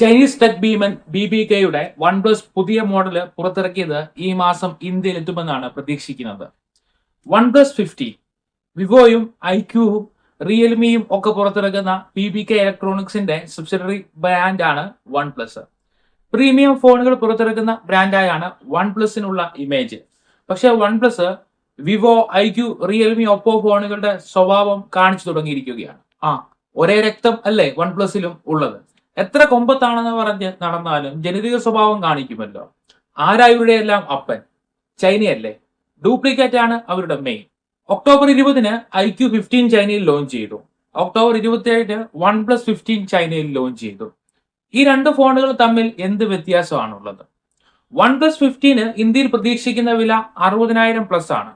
Chinese tech ഭീമൻ B B കെയുടെ one plus പുതിയ മോഡൽ പുറത്തിറക്കിയത് ഈ മാസം ഇന്ത്യയിൽ എത്തുമെന്നാണ് പ്രതീക്ഷിക്കുന്നത്. വൺ പ്ലസ് ഫിഫ്റ്റി വിവോയും ഐക്യുവും റിയൽമിയും ഒക്കെ പുറത്തിറക്കുന്ന ബി ബി കെ ഇലക്ട്രോണിക്സിന്റെ സബ്സിഡറി ബ്രാൻഡാണ് വൺ പ്ലസ് പ്രീമിയം ഫോണുകൾ പുറത്തിറക്കുന്ന ബ്രാൻഡായാണ് വൺ പ്ലസിനുള്ള ഇമേജ് പക്ഷേ one plus Vivo iQOO Realme Oppo ഫോണുകളുടെ സ്വഭാവം കാണിച്ചു തുടങ്ങിയിരിക്കുകയാണ്. ആ ഒരേ രക്തം അല്ലേ വൺ പ്ലസിലും ഉള്ളത്? എത്ര കൊമ്പത്താണെന്ന് പറഞ്ഞ് നടന്നാലും ജനിതക സ്വഭാവം കാണിക്കുമല്ലോ. എല്ലാം അപ്പൻ? ചൈനയല്ലേ? ഡ്യൂപ്ലിക്കേറ്റ് ആണ് അവരുടെ മെയിൻ ഒക്ടോബർ ഇരുപതിന് ഐ ക്യു ഫിഫ്റ്റീൻ ചൈനയിൽ ലോഞ്ച് ചെയ്തു. ഒക്ടോബർ ഇരുപത്തിയേഴിന് വൺ പ്ലസ് ഫിഫ്റ്റീൻ ചൈനയിൽ ലോഞ്ച് ചെയ്തു. ഈ രണ്ട് ഫോണുകൾ തമ്മിൽ എന്ത് വ്യത്യാസമാണുള്ളത്? വൺ പ്ലസ് ഫിഫ്റ്റീന് ഇന്ത്യയിൽ പ്രതീക്ഷിക്കുന്ന വില അറുപതിനായിരം പ്ലസ് ആണ്.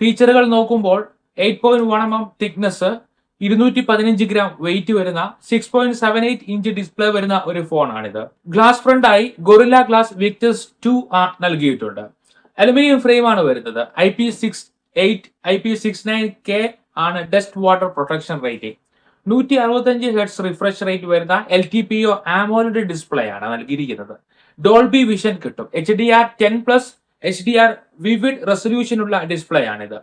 ഫീച്ചറുകൾ നോക്കുമ്പോൾ eight point one M M thickness ഇരുന്നൂറ്റി പതിനഞ്ച് ഗ്രാം വെയിറ്റ് വരുന്ന six point seven eight inch display വരുന്ന ഒരു ഫോണാണിത്. ഗ്ലാസ് ഫ്രണ്ട് ആയി ഗൊറില്ല ഗ്ലാസ് വിക്ടേഴ്സ് ടു നൽകിയിട്ടുണ്ട്. അലുമിനിയം ഫ്രെയിം ആണ് വരുന്നത്. I P six eight I P six nine K ആണ് ഡസ്റ്റ് വാട്ടർ പ്രൊട്ടക്ഷൻ റേറ്റിംഗ് നൂറ്റി അറുപത്തഞ്ച് ഹെഡ്സ് റിഫ്രഷ് റേറ്റ് വരുന്ന L T P O AMOLED display ആണ് നൽകിയിരിക്കുന്നത്. ഡോൾബി വിഷൻ കിട്ടും. H D R ten plus H D R vivid resolution ഉള്ള display ആണിത്.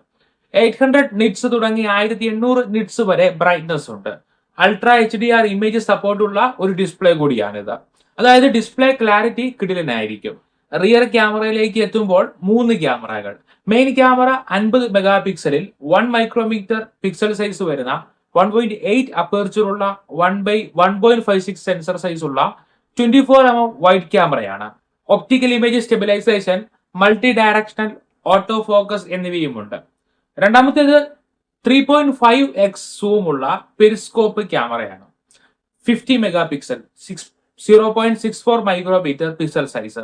Eight hundred nits തുടങ്ങി ആയിരത്തി എണ്ണൂറ് നിറ്റ്സ് വരെ ബ്രൈറ്റ്നസ് ഉണ്ട്. Ultra H D R image സപ്പോർട്ടുള്ള ഒരു ഡിസ്പ്ലേ കൂടിയാണിത്. അതായത് ഡിസ്പ്ലേ ക്ലാരിറ്റി കിടിലനായിരിക്കും. റിയർ ക്യാമറയിലേക്ക് എത്തുമ്പോൾ മൂന്ന് ക്യാമറകൾ. മെയിൻ ക്യാമറ അൻപത് മെഗാ പിക്സലിൽ വൺ മൈക്രോമീറ്റർ പിക്സൽ സൈസ് വരുന്ന വൺ പോയിന്റ് എയ്റ്റ് അപ്പേർച്ചർ ഉള്ള one by one point five six sensor size ഉള്ള twenty four M M wide ക്യാമറയാണ് optical image stabilisation multi directional auto focus എന്നിവയുമുണ്ട്. രണ്ടാമത്തേത് three point five X zoom ഉള്ള periscope ക്യാമറയാണ് fifty mega pixel six zero point six four micrometre pixel size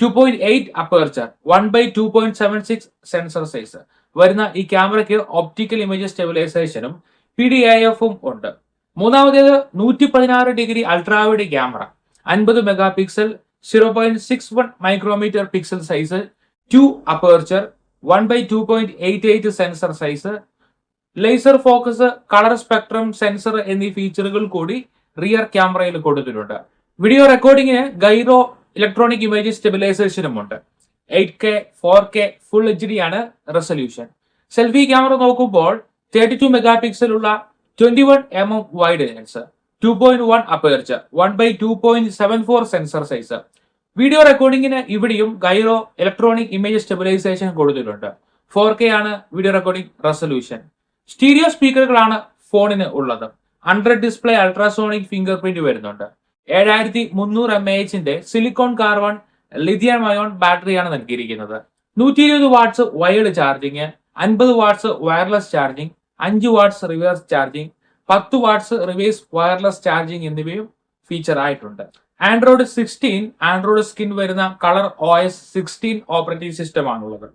two point eight aperture one by two point seven six sensor size വരുന്ന ഈ ക്യാമറയ്ക്ക് optical image സ്റ്റെബിലൈസേഷനും P D I എഫും ഉണ്ട്. മൂന്നാമത്തേത് നൂറ്റി പതിനാറ് ഡിഗ്രി അൾട്രാവൈഡ് ക്യാമറ അൻപത് mega pixel zero point six one micrometer pixel size two aperture one by two point eight eight sensor size laser focus colour spectrum sensor എന്നീ ഫീച്ചറുകൾ കൂടി റിയർ ക്യാമറയിൽ കൊടുത്തിട്ടുണ്ട്. വീഡിയോ റെക്കോർഡിങ്ങിന് ഗൈറോ ഇലക്ട്രോണിക് ഇമേജ് സ്റ്റെബിലൈസേഷനും ഉണ്ട്. Eight K four K full H D ആണ് resolution selfie camera നോക്കുമ്പോൾ തേർട്ടി ടു മെഗാ പിക്സൽ ഉള്ള twenty one M M wide lens two point one aperture one by two point seven four sensor size video റെക്കോർഡിങ്ങിന് ഇവിടെയും gyro electronic image stabilisation കൊടുത്തിട്ടുണ്ട്. Four K ആണ് video recording resolution stereo സ്പീക്കറുകളാണ് ഫോണിന് ഉള്ളത്. Hundred display ultrasonic finger print വരുന്നുണ്ട്. ഏഴായിരത്തി മുന്നൂറ് M എച്ചിന്റെ സിലിക്കോൺ കാർബൺ ലിഥിയം അയോൺ ബാറ്ററിയാണ് നൽകിയിരിക്കുന്നത്. നൂറ്റി ഇരുപത് വാട്ട്സ് വയർഡ് ചാർജിങ് അൻപത് വാട്ട്സ് വയർലെസ് ചാർജിങ് അഞ്ച് വാട്ട്സ് റിവേഴ്സ് ചാർജിങ് പത്ത് വാട്ട്സ് റിവേഴ്സ് വയർലെസ് ചാർജിങ് എന്നിവയും ഫീച്ചർ ആയിട്ടുണ്ട്. ആൻഡ്രോയിഡ് സിക്സ്റ്റീൻ ആൻഡ്രോയിഡ് സ്കിൻ വരുന്ന Color O S sixteen operating system ആണുള്ളത്.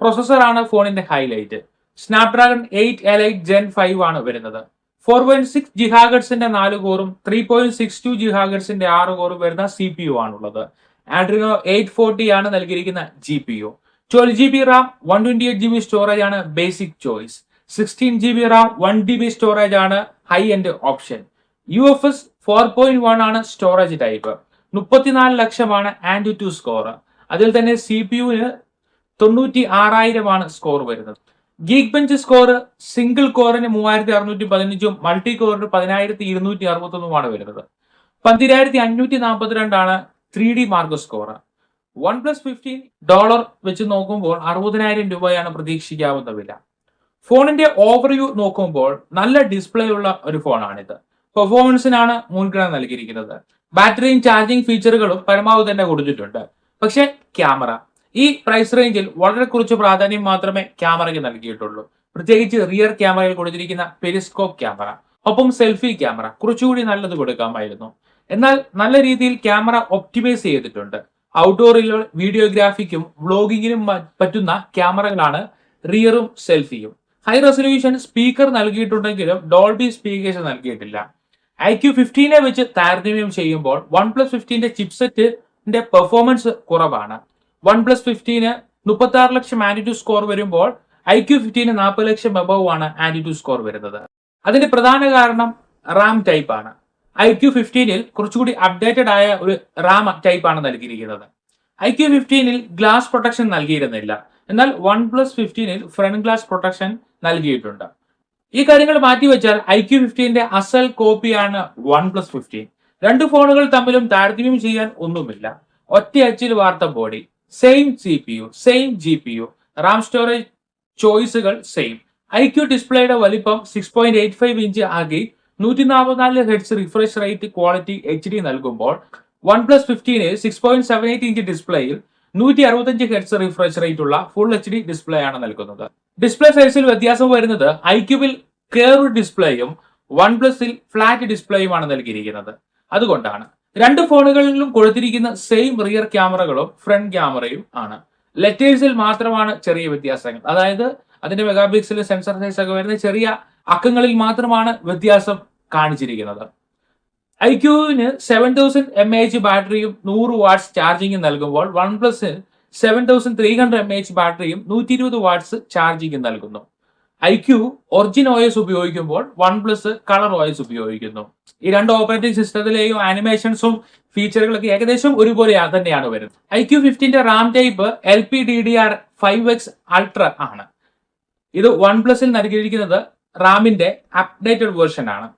പ്രൊസസ്സറാണ് ഫോണിന്റെ highlight Snapdragon eight elite gen five ആണ് വരുന്നത്. ഫോർ പോയിന്റ് സിക്സ് ജിഹാഗഡ്സിന്റെ നാല് കോറും ത്രീ പോയിന്റ് സിക്സ് ടു ജിഹാഗഡ്സിന്റെ ആറ് കോറും വരുന്ന സി പി യു ആണുള്ളത്. ആൻഡ്രിനോ എയ്റ്റ് ഫോർട്ടി ആണ് നൽകിയിരിക്കുന്ന G P U twelve G B RAM one twenty eight G B storage ആണ് basic choice sixteen G B RAM one T B storage ആണ് high end option U F S four point one ആണ് storage type മുപ്പത്തിനാല് ലക്ഷമാണ് Andy to score അതിൽ തന്നെ C P യുവിന് തൊണ്ണൂറ്റി ആറായിരമാണ് സ്കോർ വരുന്നത്. ഗീക്ക് ബെഞ്ച് സ്കോർ സിംഗിൾ കോറിന് മൂവായിരത്തി അറുന്നൂറ്റി പതിനഞ്ചും മൾട്ടി കോറിന് പതിനായിരത്തി ഇരുന്നൂറ്റി അറുപത്തി ഒന്നുമാണ് വരുന്നത്. പന്തിരായിരത്തി അഞ്ഞൂറ്റി നാൽപ്പത്തിരണ്ടാണ് three D mark score one plus fifteen dollar വെച്ച് നോക്കുമ്പോൾ അറുപതിനായിരം രൂപയാണ് പ്രതീക്ഷിക്കാവുന്ന വില. ഫോണിന്റെ ഓവർവ്യൂ നോക്കുമ്പോൾ നല്ല ഡിസ്പ്ലേ ഉള്ള ഒരു ഫോണാണിത് പെർഫോമൻസിനാണ് മുൻഗണന നൽകിയിരിക്കുന്നത്. ബാറ്ററിയും ചാർജിങ് ഫീച്ചറുകളും പരമാവധി തന്നെ കൊടുത്തിട്ടുണ്ട്. പക്ഷേ ക്യാമറ ഈ പ്രൈസ് റേഞ്ചിൽ വളരെ കുറച്ച് പ്രാധാന്യം മാത്രമേ ക്യാമറയ്ക്ക് നൽകിയിട്ടുള്ളൂ. പ്രത്യേകിച്ച് റിയർ ക്യാമറയിൽ കൊടുത്തിരിക്കുന്ന പെരിസ്കോപ്പ് ക്യാമറ ഒപ്പം സെൽഫി ക്യാമറ കുറച്ചുകൂടി നല്ലത് കൊടുക്കാമായിരുന്നു. എന്നാൽ നല്ല രീതിയിൽ ക്യാമറ ഒപ്റ്റിമൈസ് ചെയ്തിട്ടുണ്ട്. ഔട്ട്ഡോറിലോ വീഡിയോഗ്രാഫിക്കും വ്ളോഗിങ്ങിനും പറ്റുന്ന ക്യാമറകളാണ് റിയറും സെൽഫിയും ഹൈ റെസൊല്യൂഷൻ സ്പീക്കർ നൽകിയിട്ടുണ്ടെങ്കിലും ഡോൾബി സ്പീക്കേഴ്സ് നൽകിയിട്ടില്ല. ഐ ക്യു ഫിഫ്റ്റീനെ വെച്ച് താരതമ്യം ചെയ്യുമ്പോൾ വൺ പ്ലസ് ഫിഫ്റ്റീന്റെ ചിപ്സെറ്റിന്റെ പെർഫോമൻസ് കുറവാണ്. വൺ പ്ലസ് ഫിഫ്റ്റീന് മുപ്പത്തി ആറ് ലക്ഷം ആന്റിറ്റ്യൂ സ്കോർ വരുമ്പോൾ ഐ ക്യു ഫിഫ്റ്റീന് നാൽപ്പത് ലക്ഷം എബവ് ആണ് ആന്റിറ്റ്യൂഡ് സ്കോർ വരുന്നത്. അതിന്റെ പ്രധാന കാരണം റാം ടൈപ്പ് ആണ് ഐ ക്യു ഫിഫ്റ്റീനിൽ കുറച്ചുകൂടി അപ്ഡേറ്റഡ് ആയ ഒരു റാം ടൈപ്പ് ആണ് നൽകിയിരിക്കുന്നത്. ഐ ക്യു ഫിഫ്റ്റീനിൽ ഗ്ലാസ് പ്രൊട്ടക്ഷൻ നൽകിയിരുന്നില്ല. എന്നാൽ വൺ പ്ലസ് ഫിഫ്റ്റീനിൽ ഫ്രണ്ട് ഗ്ലാസ് പ്രൊട്ടക്ഷൻ നൽകിയിട്ടുണ്ട്. ഈ കാര്യങ്ങൾ മാറ്റിവെച്ചാൽ ഐ ക്യു ഫിഫ്റ്റീന്റെ അസൽ കോപ്പിയാണ് വൺ പ്ലസ് ഫിഫ്റ്റീൻ. രണ്ട് ഫോണുകൾ തമ്മിലും താരതമ്യം ചെയ്യാൻ ഒന്നുമില്ല. ഒറ്റ അച്ചിൽ വാർത്ത body. Same C P U same G P U. RAM storage ചോയ്സുകൾ സെയിം. ഐ ക്യു ഡിസ്പ്ലേയുടെ വലിപ്പം six point eight five inch ആകെ നൂറ്റി നാൽപ്പത്തിനാല് hertz refresh rate quality H D നൽകുമ്പോൾ one plus fifteen six point seven eight inch ഡിസ്പ്ലേയിൽ നൂറ്റി അറുപത്തഞ്ച് hertz refresh rate ഉള്ള ഫുൾ എച്ച് ഡി ഡിസ്പ്ലേ ആണ് നൽകുന്നത്. ഡിസ്പ്ലേ സൈസിൽ വ്യത്യാസം വരുന്നത് ഐക്യുവിൽ കേർവ് ഡിസ്പ്ലേയും വൺ പ്ലസിൽ ഫ്ലാറ്റ് ഡിസ്പ്ലേയുമാണ് നൽകിയിരിക്കുന്നത്. അതുകൊണ്ടാണ് രണ്ട് ഫോണുകളിലും കൊടുത്തിരിക്കുന്ന സെയിം റിയർ ക്യാമറകളും ഫ്രണ്ട് ക്യാമറയും ആണ്. ലെറ്റേഴ്സിൽ മാത്രമാണ് ചെറിയ വ്യത്യാസങ്ങൾ. അതായത് അതിന്റെ മെഗാപിക്സൽ സെൻസർ സൈസ് ഒക്കെ വരുന്ന ചെറിയ അക്കങ്ങളിൽ മാത്രമാണ് വ്യത്യാസം കാണിച്ചിരിക്കുന്നത്. ഐ ക്യൂവിന് seven thousand M A H ബാറ്ററിയും നൂറ് വാട്ട്സ് ചാർജിങ്ങും നൽകുമ്പോൾ one plus seven thousand three hundred M A H ബാറ്ററിയും നൂറ്റി ഇരുപത് വാട്ട്സ് ചാർജിങ്ങും നൽകുന്നു. ഐ ക്യു ഒറിജിൻ OS ഉപയോഗിക്കുമ്പോൾ വൺ പ്ലസ് കളർ OS ഉപയോഗിക്കുന്നു. ഈ രണ്ട് ഓപ്പറേറ്റിംഗ് സിസ്റ്റത്തിലെയും ആനിമേഷൻസും ഫീച്ചറുകളൊക്കെ ഏകദേശം ഒരുപോലെ തന്നെയാണ് വരുന്നത്. I Q ഫിഫ്റ്റീന്റെ RAM type L P D D R five X ultra ആണ്. ഇത് വൺ പ്ലസിൽ നൽകിയിരിക്കുന്നത് റാമിന്റെ അപ്ഡേറ്റഡ് വേർഷൻ ആണ്.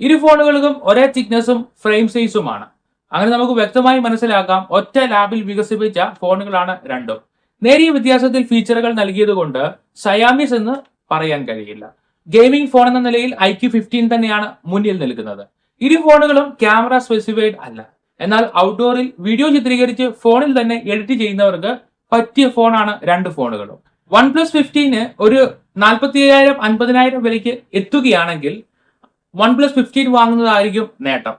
ഇരു ഫോണുകൾക്കും ഒരേ തിക്നെസ്സും ഫ്രെയിം സൈസുമാണ്. അങ്ങനെ നമുക്ക് വ്യക്തമായി മനസ്സിലാക്കാം ഒറ്റ ലാബിൽ വികസിപ്പിച്ച ഫോണുകളാണ് രണ്ടും. നേരിയ വ്യത്യാസത്തിൽ ഫീച്ചറുകൾ നൽകിയതുകൊണ്ട് സയാമിസ് എന്ന് പറയാൻ കഴിയില്ല. ഗെയിമിംഗ് ഫോൺ എന്ന നിലയിൽ ഐ ക്യു ഫിഫ്റ്റീൻ തന്നെയാണ് മുന്നിൽ നിൽക്കുന്നത്. ഇരു ഫോണുകളും ക്യാമറ സ്പെസിഫൈഡ് അല്ല. എന്നാൽ ഔട്ട്ഡോറിൽ വീഡിയോ ചിത്രീകരിച്ച് ഫോണിൽ തന്നെ എഡിറ്റ് ചെയ്യുന്നവർക്ക് പറ്റിയ ഫോണാണ് രണ്ട് ഫോണുകളും. വൺ പ്ലസ് ഫിഫ്റ്റീന് ഒരു നാൽപ്പത്തി അയ്യായിരം അൻപതിനായിരം വിലയ്ക്ക് എത്തുകയാണെങ്കിൽ വൺ പ്ലസ് ഫിഫ്റ്റീൻ വാങ്ങുന്നതായിരിക്കും നേട്ടം.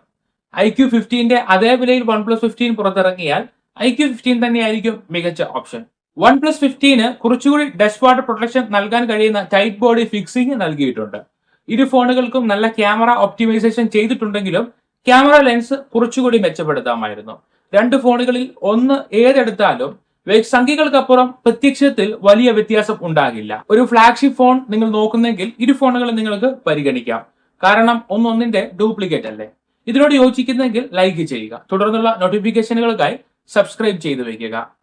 ഐ ക്യു ഫിഫ്റ്റീന്റെ അതേ വിലയിൽ വൺ പ്ലസ് ഫിഫ്റ്റീൻ പുറത്തിറങ്ങിയാൽ ഐ ക്യു ഫിഫ്റ്റീൻ തന്നെയായിരിക്കും മികച്ച ഓപ്ഷൻ. വൺ പ്ലസ് ഫിഫ്റ്റീന് കുറച്ചുകൂടി ഡസ്റ്റ് വാട്ടർ പ്രൊട്ടക്ഷൻ നൽകാൻ കഴിയുന്ന ടൈറ്റ് ബോഡി ഫിക്സിംഗ് നൽകിയിട്ടുണ്ട്. ഇരു ഫോണുകൾക്കും നല്ല ക്യാമറ ഒപ്റ്റിമൈസേഷൻ ചെയ്തിട്ടുണ്ടെങ്കിലും ക്യാമറ ലെൻസ് കുറച്ചുകൂടി മെച്ചപ്പെടുത്താമായിരുന്നു. രണ്ട് ഫോണുകളിൽ ഒന്ന് ഏതെടുത്താലും സംഖ്യകൾക്കപ്പുറം പ്രത്യക്ഷത്തിൽ വലിയ വ്യത്യാസം ഉണ്ടാകില്ല. ഒരു ഫ്ലാഗ്ഷിപ്പ് ഫോൺ നിങ്ങൾ നോക്കുന്നെങ്കിൽ ഇരു ഫോണുകളും നിങ്ങൾക്ക് പരിഗണിക്കാം. കാരണം ഒന്നൊന്നിന്റെ ഡ്യൂപ്ലിക്കേറ്റ് അല്ലേ? ഇതിനോട് യോജിക്കുന്നെങ്കിൽ ലൈക്ക് ചെയ്യുക. തുടർന്നുള്ള നോട്ടിഫിക്കേഷനുകൾക്കായി സബ്സ്ക്രൈബ് ചെയ്തു വയ്ക്കുക.